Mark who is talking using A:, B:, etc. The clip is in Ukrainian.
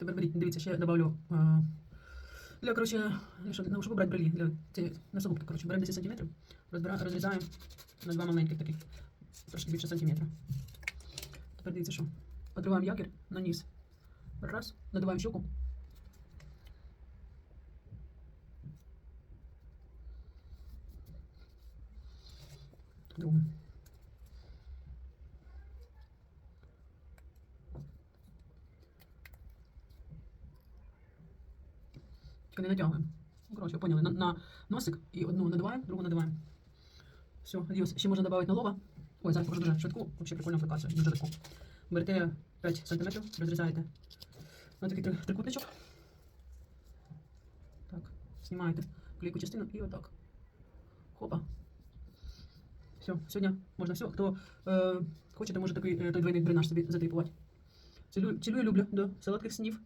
A: Тепер беріть, дивіться, ще добавлю. е, Для, коротше, щоб, ну, щоб брати брелі, для цієї коротше, беремо 10 см, розрізаємо на два маленьких таких, трошки більше сантиметра. Тепер дивіться, що. Отриваємо якір на низ. Раз, надуваємо щоку. Другу. Тільки не натягуємо. Ну, коротше, поняли. На, на носик і одну надуваємо, другу надуваємо. Все, адіос. Ще можна додати на лоба. Ой, зараз покажу дуже швидку, взагалі прикольну аплікацію, дуже легку. Берете 5 см, розрізаєте на такий трикутничок. Так, знімаєте клейку частину і отак. Хопа. Все, сьогодні можна все. Хто е, хоче, то може такий е, той двойний дренаж собі затейпувати. Цілую, цілую люблю до солодких снів.